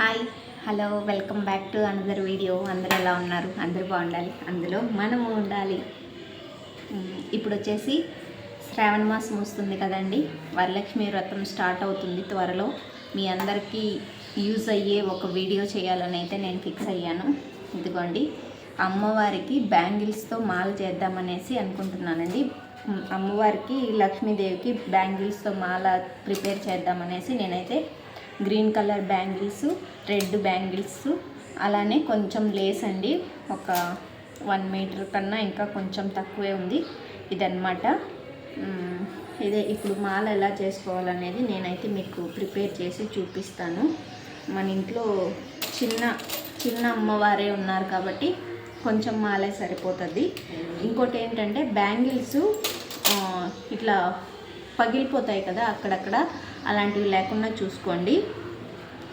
Hi hello welcome back to another video అందరు ఎలా ఉన్నారు? అందరూ బాగుండాలి. అందులో మనము ఉండాలి. ఇప్పుడు వచ్చేసి శ్రావణ మాసం వస్తుంది కదండి. వరలక్ష్మి వ్రతం స్టార్ట్ అవుతుంది త్వరలో. మీ అందరికీ యూజ్ అయ్యే ఒక వీడియో చేయాలని అయితే నేను ఫిక్స్ అయ్యాను. ఇదిగోండి. అమ్మవారికి బ్యాంగిల్స్తో మాల చేద్దామనేసి అనుకుంటున్నానండి. అమ్మవారికి లక్ష్మీదేవికి బ్యాంగిల్స్తో మాల ప్రిపేర్ చేద్దామనేసి నేనైతే green colour bangles red bangles అలానే కొంచెం లేస్ అండి. ఒక వన్ మీటర్ కన్నా ఇంకా కొంచెం తక్కువే ఉంది ఇదన్నమాట. ఇదే ఇప్పుడు మాల ఎలా చేసుకోవాలనేది నేనైతే మీకు ప్రిపేర్ చేసి చూపిస్తాను. మన ఇంట్లో చిన్న చిన్న అమ్మవారే ఉన్నారు కాబట్టి కొంచెం మాలే సరిపోతుంది. ఇంకోటి ఏంటంటే బ్యాంగిల్స్ ఇట్లా పగిలిపోతాయి కదా అక్కడక్కడ. అలాంటివి లేకుండా చూసుకోండి.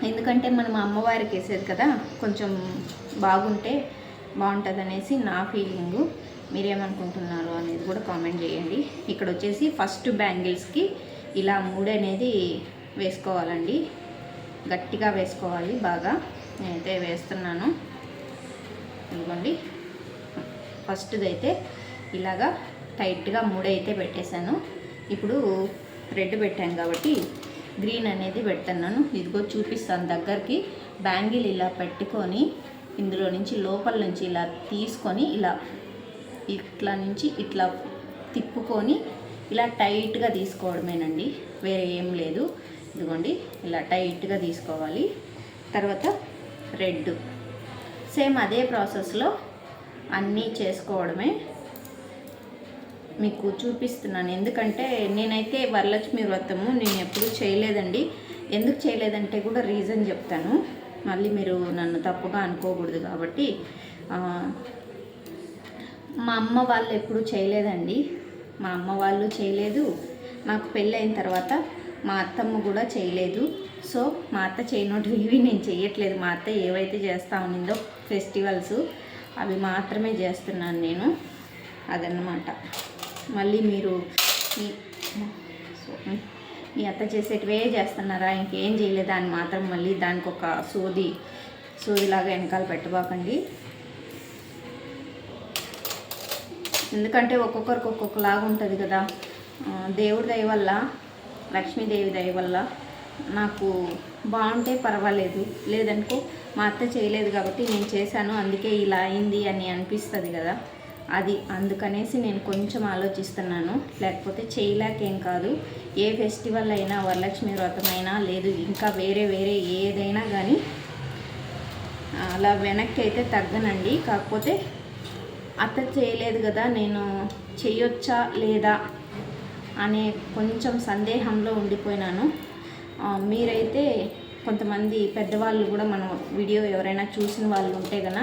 ఎందుకంటే మనం అమ్మవారికి వేసేది కదా కొంచెం బాగుంటే బాగుంటుంది అనేసి నా ఫీలింగు. మీరేమనుకుంటున్నారు అనేది కూడా కామెంట్ చేయండి. ఇక్కడ వచ్చేసి ఫస్ట్ బ్యాంగిల్స్కి ఇలా మూడు అనేది వేసుకోవాలండి. గట్టిగా వేసుకోవాలి బాగా. నేనైతే వేస్తున్నాను. ఇదిగోండి. ఫస్ట్ది అయితే ఇలాగా టైట్గా మూడైతే పెట్టేశాను. ఇప్పుడు రెడ్ పెట్టాను కాబట్టి గ్రీన్ అనేది పెడుతున్నాను ఇదిగో చూపిస్తాను దగ్గరికి. బ్యాంగిల్ ఇలా పెట్టుకొని ఇందులో నుంచి లోపల నుంచి ఇలా తీసుకొని ఇలా ఇట్లా నుంచి ఇట్లా తిప్పుకొని ఇలా టైట్గా తీసుకోవడమేనండి. వేరే ఏం లేదు. ఇదిగోండి ఇలా టైట్గా తీసుకోవాలి. తర్వాత రెడ్. సేమ్ అదే ప్రాసెస్లో అన్నీ చేసుకోవడమే. మీకు చూపిస్తున్నాను. ఎందుకంటే నేనైతే వరలక్ష్మి వ్రతము నేను ఎప్పుడూ చేయలేదండి. ఎందుకు చేయలేదంటే కూడా రీజన్ చెప్తాను. మళ్ళీ మీరు నన్ను తప్పుగా అనుకోకూడదు కాబట్టి. మా అమ్మ వాళ్ళు ఎప్పుడు చేయలేదండి. మా అమ్మ వాళ్ళు చేయలేదు. నాకు పెళ్ళైన తర్వాత మా అత్తమ్మ కూడా చేయలేదు. సో మా అత్త చేయనోటివి నేను చేయట్లేదు మా అత్త ఏవైతే చేస్తూ ఉన్నిందో ఫెస్టివల్స్ అవి మాత్రమే చేస్తున్నాను నేను. అదన్నమాట. మళ్ళీ మీరు మీ అత్త చేసేటివే చేస్తున్నారా? ఇంకేం చేయలేదా అని మాత్రం మళ్ళీ దానికి ఒక సోది సోదిలాగా వెనకాల పెట్టబాకండి. ఎందుకంటే ఒక్కొక్కరికి ఒక్కొక్కలాగా ఉంటుంది కదా. దేవుడి దయ వల్ల లక్ష్మీదేవి దయ వల్ల నాకు బాగుంటే పర్వాలేదు. లేదనుకో మా అత్త చేయలేదు కాబట్టి నేను చేశాను అందుకే ఇలా అయింది అని అనిపిస్తుంది కదా. అది అందుకనేసి నేను కొంచెం ఆలోచిస్తున్నాను. లేకపోతే చేయలేకేం కాదు. ఏ ఫెస్టివల్ అయినా వరలక్ష్మి వ్రతం అయినా లేదు ఇంకా వేరే వేరే ఏదైనా కానీ అలా వెనక్కి అయితే తగ్గనండి. కాకపోతే అత్త చేయలేదు కదా నేను చేయొచ్చా లేదా అనే కొంచెం సందేహంలో ఉండిపోయినాను. మీరైతే కొంతమంది పెద్దవాళ్ళు కూడా మనం వీడియో ఎవరైనా చూసిన వాళ్ళు ఉంటే కదా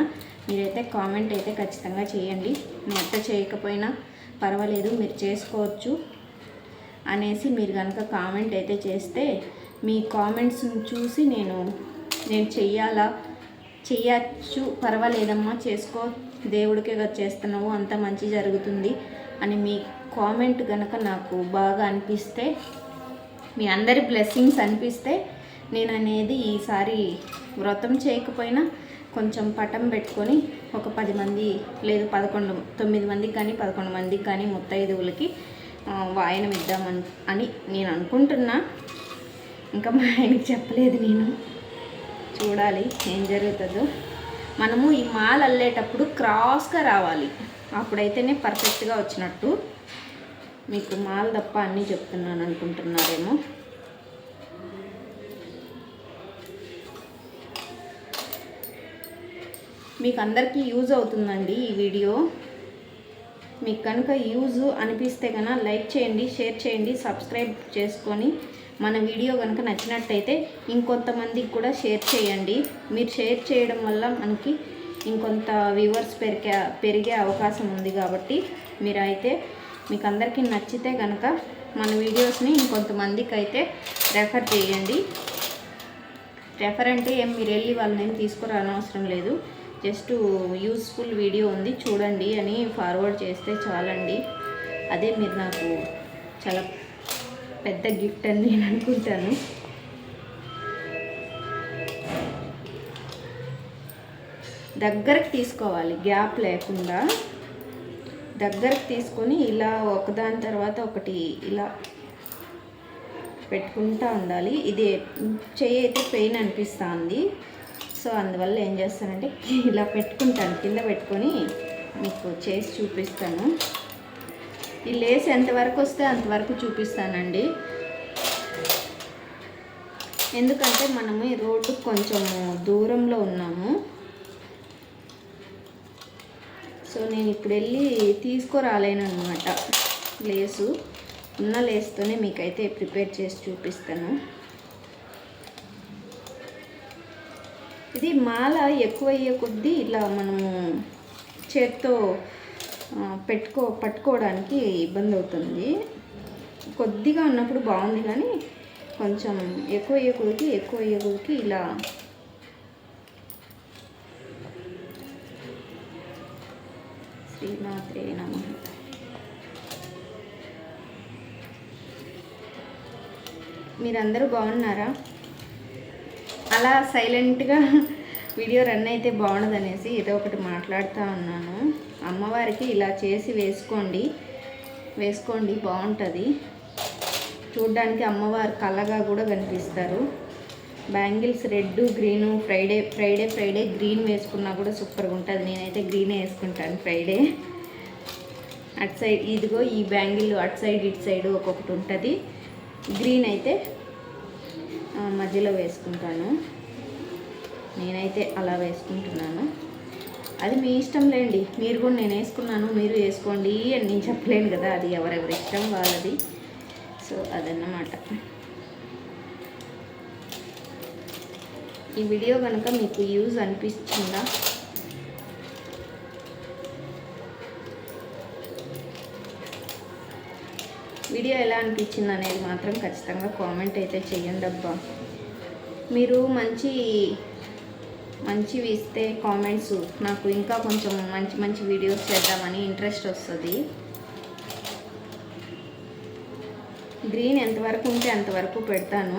మీరైతే కామెంట్ అయితే ఖచ్చితంగా చేయండి. మీ అత్త చేయకపోయినా పర్వాలేదు మీరు చేసుకోవచ్చు అనేసి మీరు కనుక కామెంట్ అయితే చేస్తే మీ కామెంట్స్ని చూసి నేను నేను చెయ్యాలా? చెయ్యచ్చు పర్వాలేదమ్మా చేసుకో. దేవుడికే కదా చేస్తున్నావు అంత మంచి జరుగుతుంది అని మీ కామెంట్ కనుక నాకు బాగా అనిపిస్తే మీ అందరి బ్లెస్సింగ్స్ అనిపిస్తే నేను అనేది ఈసారి వ్రతం చేయకపోయినా కొంచెం పటం పెట్టుకొని ఒక పది మంది లేదు పదకొండు తొమ్మిది మందికి కానీ పదకొండు మందికి కానీ ముత్తైదువులకి వాయనం ఇద్దామని అని నేను అనుకుంటున్నా. ఇంకా మా ఆయనకి చెప్పలేదు నేను. చూడాలి ఏం జరుగుతుందో. మనము ఈ మాల అల్లేటప్పుడు క్రాస్గా రావాలి. అప్పుడైతేనే పర్ఫెక్ట్గా వచ్చినట్టు. మీకు మాల తప్ప అన్నీ చెప్తున్నాను అనుకుంటున్నారేమో. మీకు అందరికీ యూజ్ అవుతుందండి ఈ వీడియో. మీకు కనుక యూజ్ అనిపిస్తే కనుక లైక్ చేయండి షేర్ చేయండి సబ్స్క్రైబ్ చేసుకొని మన వీడియో కనుక నచ్చినట్టయితే ఇంకొంతమందికి కూడా షేర్ చేయండి. మీరు షేర్ చేయడం వల్ల మనకి ఇంకొంత వ్యూవర్స్ పెరిగే పెరిగే అవకాశం ఉంది కాబట్టి మీరు అయితే మీకు అందరికీ నచ్చితే కనుక మన వీడియోస్ని ఇంకొంతమందికి అయితే రెఫర్ చేయండి. రెఫర్ అంటే ఏం? మీరు వెళ్ళి వాళ్ళని ఏం తీసుకురానవసరం లేదు. జస్ట్ యూస్ఫుల్ వీడియో ఉంది చూడండి అని ఫార్వర్డ్ చేస్తే చాలండి. అదే మీరు నాకు చాలా పెద్ద గిఫ్ట్ అని నేను అనుకుంటాను. దగ్గరకు తీసుకోవాలి గ్యాప్ లేకుండా. దగ్గరకు తీసుకొని ఇలా ఒకదాని తర్వాత ఒకటి ఇలా పెట్టుకుంటూ ఉండాలి. ఇది చెయ్యి అయితే పెయిన్ అనిపిస్తుంది. సో అందువల్ల ఏం చేస్తానంటే ఇలా పెట్టుకుంటాను. కింద పెట్టుకొని మీకు చేసి చూపిస్తాను. ఈ లేస్ ఎంతవరకు వస్తే అంతవరకు చూపిస్తానండి. ఎందుకంటే మనము ఈ రోడ్డు కొంచెం దూరంలో ఉన్నాము. సో నేను ఇప్పుడు వెళ్ళి తీసుకురాలేను అనమాట లేసు. ఉన్న లేస్తోనే మీకైతే ప్రిపేర్ చేసి చూపిస్తాను. ఇది మాల ఎక్కువ అయ్యే కొద్దీ ఇలా మనము చేత్తో పెట్టుకో పట్టుకోవడానికి ఇబ్బంది అవుతుంది కొద్దిగా ఉన్నప్పుడు బాగుంది కానీ కొంచెం ఎక్కువ అయ్యే కొద్దికి ఎక్కువ అయ్యే కొద్దికి ఇలా శ్రీమాత్రే నమ. మీరందరూ బాగున్నారా? అలా సైలెంట్గా వీడియో రన్ అయితే బాగుండదనేసి ఏదో ఒకటి మాట్లాడుతూ ఉన్నాను. అమ్మవారికి ఇలా చేసి వేసుకోండి. వేసుకోండి బాగుంటుంది. చూడ్డానికి అమ్మవారు కళ్ళగా కూడా కనిపిస్తారు. Bangles red green Friday Friday Friday green వేసుకున్నా కూడా సూపర్గా ఉంటుంది. నేనైతే గ్రీనే వేసుకుంటాను ఫ్రైడే. అటు సైడ్ ఇదిగో ఈ బ్యాంగిల్ అటు సైడ్ ఇటు సైడ్ ఒక్కొక్కటి ఉంటుంది. గ్రీన్ అయితే మధ్యలో వేసుకుంటాను. నేనైతే అలా వేసుకుంటున్నాను. అది మీ ఇష్టం లేండి. మీరు కూడా నేను వేసుకున్నాను మీరు వేసుకోండి అని నేను చెప్పలేను కదా. అది ఎవరెవరి ఇష్టం వాళ్ళది. సో అదన్నమాట. ఈ వీడియో కనుక మీకు యూజ్ అనిపిస్తుందా? వీడియో ఎలా అనిపించింది అనేది మాత్రం ఖచ్చితంగా కామెంట్ అయితే చేయండి అబ్బా. మీరు మంచి మంచివి ఇస్తే కామెంట్స్ నాకు ఇంకా కొంచెం మంచి మంచి వీడియోస్ చేద్దామని ఇంట్రెస్ట్ వస్తుంది. గ్రీన్ ఎంతవరకు ఉంటే అంతవరకు పెడతాను.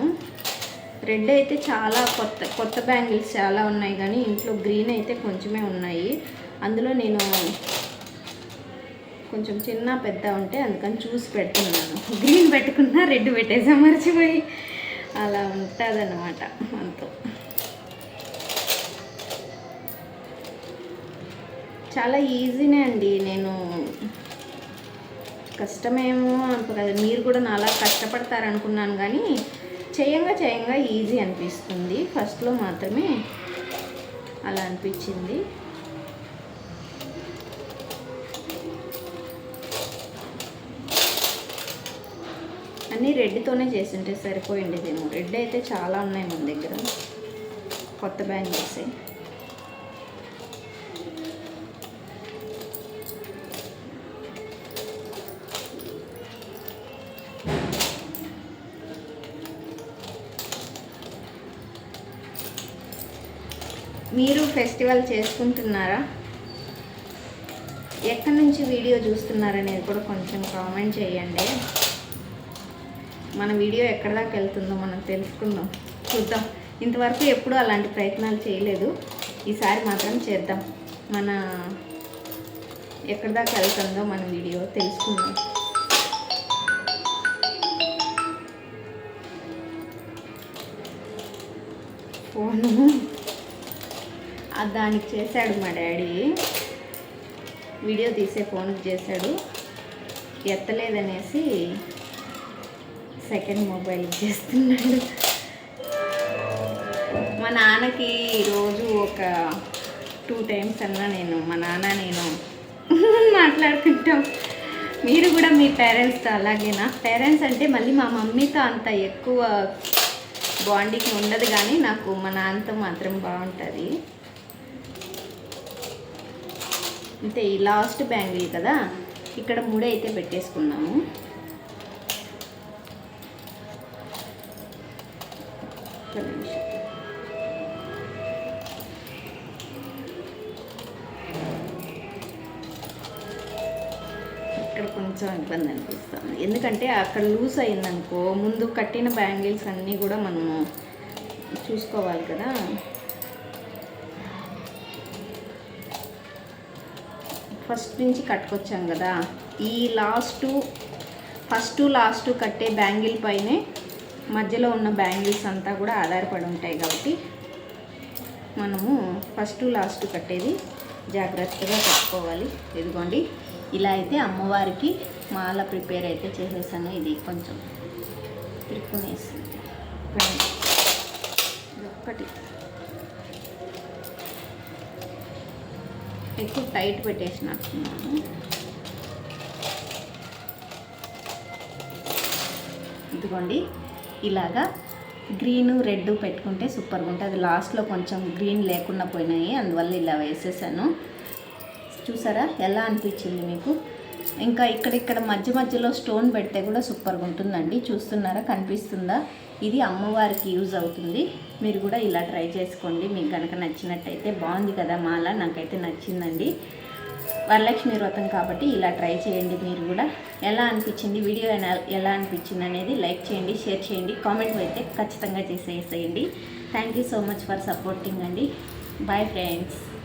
రెడ్ అయితే చాలా కొత్త కొత్త బ్యాంగిల్స్ చాలా ఉన్నాయి కానీ ఇంట్లో గ్రీన్ అయితే కొంచెమే ఉన్నాయి. అందులో నేను కొంచెం చిన్న పెద్ద ఉంటే అందుకని చూసి పెడుతున్నాను. గ్రీన్ పెట్టుకున్నా రెడ్ పెట్టేసా మర్చిపోయి. అలా ఉంటుంది అన్నమాట అంతో. చాలా ఈజీనే అండి. నేను కష్టమేమో అనుకోలేదు మీరు కూడా నాలా కష్టపడతారనుకున్నాను కానీ చేయంగా చేయంగా ఈజీ అనిపిస్తుంది. ఫస్ట్లో మాత్రమే అలా అనిపించింది. అన్నీ రెడ్తోనే చేసింటే సరిపోయిండేదేమో రెడ్ అయితే చాలా ఉన్నాయి మన దగ్గర. కొత్త బ్యాంగిల్స్ మీరు ఫెస్టివల్ చేసుకుంటున్నారా? ఎక్కడి నుంచి వీడియో చూస్తున్నారనేది కూడా కొంచెం కామెంట్ చేయండి. మన వీడియో ఎక్కడ దాకా వెళ్తుందో మనం తెలుసుకుందాం. చూద్దాం. ఇంతవరకు ఎప్పుడూ అలాంటి ప్రయత్నాలు చేయలేదు. ఈసారి మాత్రం చేద్దాం. మన ఎక్కడిదాకా వెళ్తుందో మన వీడియో తెలుసుకుందాం. ఫోను. దానికి చేశాడు మా డాడీ. వీడియో తీసే ఫోన్కి చేశాడు. ఎత్తలేదనేసి సెకండ్ మొబైల్ ఇచ్చేస్తున్నాడు మా నాన్నకి రోజు ఒక టూ టైమ్స్ అన్నా నేను మా నాన్న నేను మాట్లాడుకుంటాం మీరు కూడా మీ పేరెంట్స్తో అలాగేనా? పేరెంట్స్ అంటే మళ్ళీ మా మమ్మీతో అంత ఎక్కువ బాండింగ్ ఉండదు కానీ నాకు మా నాన్నతో మాత్రం బాగుంటుంది. అంటే ఈ లాస్ట్ బ్యాంగిల్ కదా ఇక్కడ మూడే అయితే పెట్టేసుకున్నాము. ఒక్క నిమిషం. ఇక్కడ కొంచెం ఇబ్బంది అనిపిస్తుంది. ఎందుకంటే అక్కడ లూజ్ అయిందనుకో ముందు కట్టిన బ్యాంగిల్స్ అన్నీ కూడా మనము చూసుకోవాలి కదా. ఫస్ట్ నుంచి కట్టుకొచ్చాం కదా. ఈ లాస్ట్ ఫస్ట్ లాస్ట్ కట్టే బ్యాంగిల్ పైనే మధ్యలో ఉన్న బ్యాంగిల్స్ అంతా కూడా ఆధారపడి ఉంటాయి కాబట్టి మనము ఫస్ట్ లాస్ట్ కట్టేది జాగ్రత్తగా కట్టుకోవాలి. ఇదిగోండి ఇలా అయితే అమ్మవారికి మాల ప్రిపేర్ అయితే చేసేసాను. ఇది కొంచెం తిరుక్కునేసింది. ఒక్కటి. ఎక్కువ టైట్ పెట్టేసినట్టున్నాను. ఇదిగోండి ఇలాగా గ్రీను రెడ్ పెట్టుకుంటే సూపర్గా ఉంటుంది లాస్ట్లో కొంచెం గ్రీన్ లేకుండా పోయినాయి. అందువల్ల ఇలా వేసేసాను. చూసారా? ఎలా అనిపించింది మీకు? ఇంకా ఇక్కడిక్కడ మధ్య మధ్యలో స్టోన్ పెడితే కూడా సూపర్గా ఉంటుందండి చూస్తున్నారా? కనిపిస్తుందా? ఇది అమ్మవారికి యూజ్ అవుతుంది. మీరు కూడా ఇలా ట్రై చేసుకోండి. మీకు కనుక నచ్చినట్టయితే బాగుంది కదా మాల. నాకైతే నచ్చిందండి. వరలక్ష్మి వ్రతం కాబట్టి ఇలా ట్రై చేయండి మీరు కూడా. ఎలా అనిపించింది? వీడియో ఎలా- ఎలా అనిపించింది అనేది లైక్ చేయండి షేర్ చేయండి కామెంట్ అయితే ఖచ్చితంగా చేసేసేయండి. Thank you so much for supporting అండి. Bye friends